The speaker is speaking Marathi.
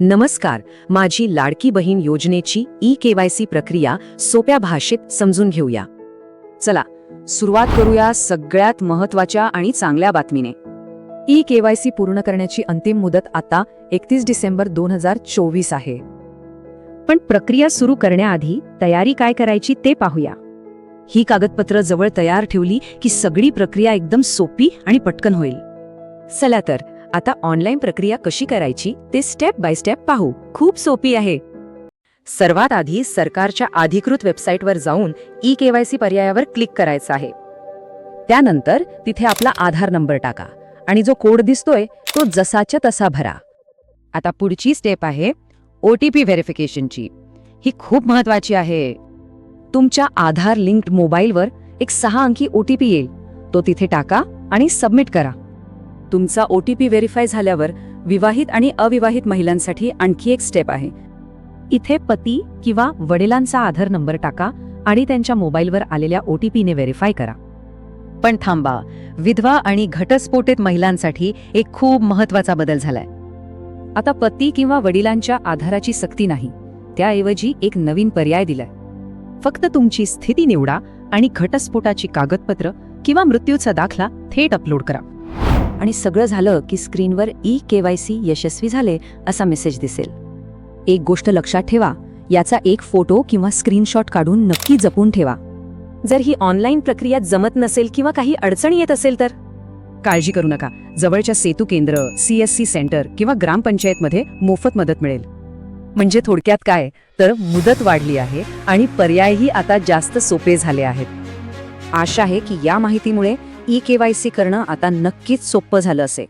नमस्कार माझी लाडकी बहीण योजनेची ई केवायसी प्रक्रिया सोप्या भाषेत समजून घेऊया. चला सुरुवात करूया सगळ्यात महत्त्वाच्या आणि चांगल्या बातमीने. ई केवायसी पूर्ण करण्याची अंतिम मुदत आता एकतीस डिसेंबर दोन हजार चोवीस आहे. पण प्रक्रिया सुरू करण्याआधी तयारी काय करायची ते पाहूया. ही कागदपत्र जवळ तयार ठेवली की सगळी प्रक्रिया एकदम सोपी आणि पटकन होईल. चला तर आता ऑनलाईन प्रक्रिया कशी करायची ते स्टेप बाय स्टेप पाहू. खूप सोपी आहे. सर्वात आधी सरकारच्या अधिकृत वेबसाईटवर जाऊन ई केवायसी पर्यायावर क्लिक करायचं आहे. त्यानंतर तिथे आपला आधार नंबर टाका आणि जो कोड दिसतोय तो जसाच्या तसा भरा. आता पुढची स्टेप आहे ओ टी पी व्हेरिफिकेशनची ही खूप महत्वाची आहे. तुमच्या आधार लिंक्ड मोबाईलवर एक सहा अंकी ओ टी पी येईल. तो तिथे टाका आणि सबमिट करा. तुमचा ओ टी पी व्हेरीफाय झाल्यावर विवाहित आणि अविवाहित महिलांसाठी आणखी एक स्टेप आहे. इथे पती किंवा वडिलांचा आधार नंबर टाका आणि त्यांच्या मोबाईलवर आलेल्या ओ टी पीने व्हेरीफाय करा. पण थांबा विधवा आणि घटस्फोटित महिलांसाठी एक खूप महत्त्वाचा बदल झालाय. आता पती किंवा वडिलांच्या आधाराची सक्ती नाही त्याऐवजी एक नवीन पर्याय दिलाय. फक्त तुमची स्थिती निवडा आणि घटस्फोटाची कागदपत्र किंवा मृत्यूचा दाखला थेट अपलोड करा. आणि सगळं झालं की स्क्रीनवर ई केवायसी यशस्वी झाले असा मेसेज दिसेल. एक गोष्ट लक्षात ठेवा याचा एक फोटो किंवा स्क्रीनशॉट काढून नक्की जपून ठेवा. जर ही ऑनलाईन प्रक्रिया जमत नसेल किंवा काही अडचणी येत असेल तर? काळजी करू नका. जवळच्या सेतू केंद्र सीएससी सेंटर किंवा ग्रामपंचायतमध्ये मोफत मदत मिळेल. म्हणजे थोडक्यात काय? तर मुदत वाढली आहे आणि पर्यायही आता जास्त सोपे झाले आहेत. आशा आहे की या माहितीमुळे ई केवायसी करणं आता नक्कीच सोपं झालं असेल.